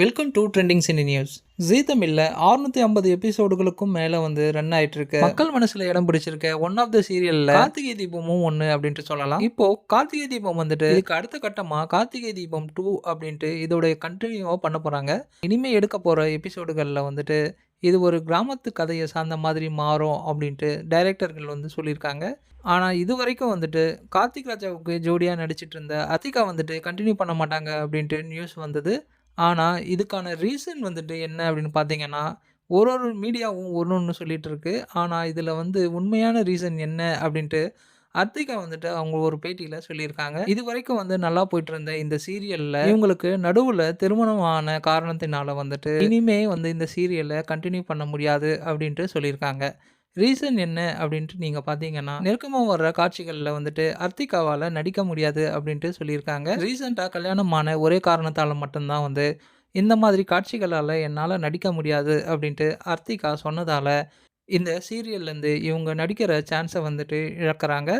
Welcome to trending cine news Zee தமிழில் அறுநூத்தி ஐம்பது எபிசோடுகளுக்கும் மேலே வந்து ரன் ஆயிட்டு இருக்கு மக்கள் மனசுல இடம் பிடிச்சிருக்க ஒன் ஆஃப் த சீரியல்ல கார்த்திகை தீபமும் ஒன்று அப்படின்ட்டு சொல்லலாம். இப்போ கார்த்திகை தீபம் வந்துட்டு இதுக்கு அடுத்த கட்டமா கார்த்திகை தீபம் டூ அப்படின்ட்டு இதோடைய கண்டினியூவா பண்ண போறாங்க. இனிமே எடுக்க போற எபிசோடுகள்ல வந்துட்டு இது ஒரு கிராமத்து கதையை சார்ந்த மாதிரி மாறும் அப்படின்ட்டு டைரக்டர்கள் வந்து சொல்லியிருக்காங்க. ஆனால் இது வரைக்கும் வந்துட்டு கார்த்திக் ராஜாவுக்கு ஜோடியாக நடிச்சிட்டு இருந்த அத்திகா வந்துட்டு கண்டினியூ பண்ண மாட்டாங்க அப்படின்ட்டு நியூஸ் வந்தது. ஆனால் இதுக்கான ரீசன் வந்துட்டு என்ன அப்படின்னு பார்த்தீங்கன்னா ஒரு ஒரு மீடியாவும் ஒன்று ஒன்று சொல்லிட்டு இருக்கு ஆனால் இதில் வந்து உண்மையான ரீசன் என்ன அப்படின்ட்டு அர்த்திகா வந்துட்டு அவங்க ஒரு பேட்டியில் சொல்லியிருக்காங்க. இது வரைக்கும் வந்து நல்லா போயிட்டு இருந்த இந்த சீரியலில் இவங்களுக்கு நடுவில் திருமணமான காரணத்தினால வந்துட்டு இனிமே வந்து இந்த சீரியலை கண்டினியூ பண்ண முடியாது அப்படின்ட்டு சொல்லியிருக்காங்க. ரீசன் என்ன அப்படின்ட்டு நீங்கள் பார்த்தீங்கன்னா நெருக்கமாக வர்ற காட்சிகளில் வந்துட்டு அர்த்திகாவால் நடிக்க முடியாது அப்படின்ட்டு சொல்லியிருக்காங்க. ரீசெண்டாக கல்யாணமான ஒரே காரணத்தால் மட்டும்தான் வந்து இந்த மாதிரி காட்சிகளால் என்னால் நடிக்க முடியாது அப்படின்ட்டு அர்த்திகா சொன்னதால் இந்த சீரியல்லேருந்து இவங்க நடிக்கிற சான்ஸை வந்துட்டு இழக்கிறாங்க.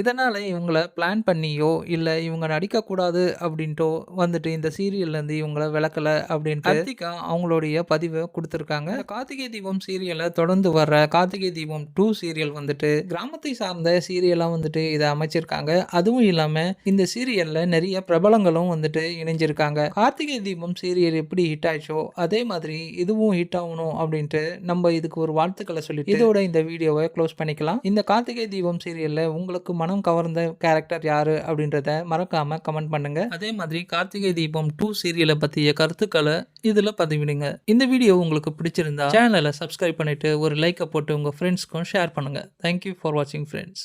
இதனால் இவங்கள பிளான் பண்ணியோ இல்லை இவங்க நடிக்கக்கூடாது அப்படின்ட்டோ வந்துட்டு இந்த சீரியல்லேருந்து இவங்கள விளக்கலை அப்படின்ட்டு கார்த்திகா அவங்களுடைய பதிவை கொடுத்துருக்காங்க. கார்த்திகை தீபம் சீரியலை தொடர்ந்து வர்ற கார்த்திகை தீபம் டூ சீரியல் வந்துட்டு கிராமத்தை சார்ந்த சீரியலாக வந்துட்டு இதை அமைச்சிருக்காங்க. அதுவும் இல்லாமல் இந்த சீரியலில் நிறைய பிரபலங்களும் வந்துட்டு இணைஞ்சிருக்காங்க. கார்த்திகை தீபம் சீரியல் எப்படி ஹிட் ஆயிடுச்சோ அதே மாதிரி இதுவும் ஹிட் ஆகணும் அப்படின்ட்டு நம்ம இதுக்கு ஒரு வாழ்த்துக்களை சொல்லிட்டு இதோட இந்த வீடியோவை க்ளோஸ் பண்ணிக்கலாம். இந்த கார்த்திகை தீபம் சீரியலில் உங்களுக்கு மனம் கவர்ந்த கேரக்டர் யாரு அப்படின்றத மறக்காம கமெண்ட் பண்ணுங்க. அதே மாதிரி கார்த்திகை தீபம் டூ சீரியலை பற்றிய கருத்துக்களை இதில் பதிவிடுங்க. இந்த வீடியோ உங்களுக்கு பிடிச்சிருந்தா சேனலை சப்ஸ்கிரைப் பண்ணிட்டு ஒரு லைக்கை போட்டு உங்கள் ஃப்ரெண்ட்ஸ்க்கும் ஷேர் பண்ணுங்க. தேங்க்யூ ஃபார் வாட்சிங் ஃப்ரெண்ட்ஸ்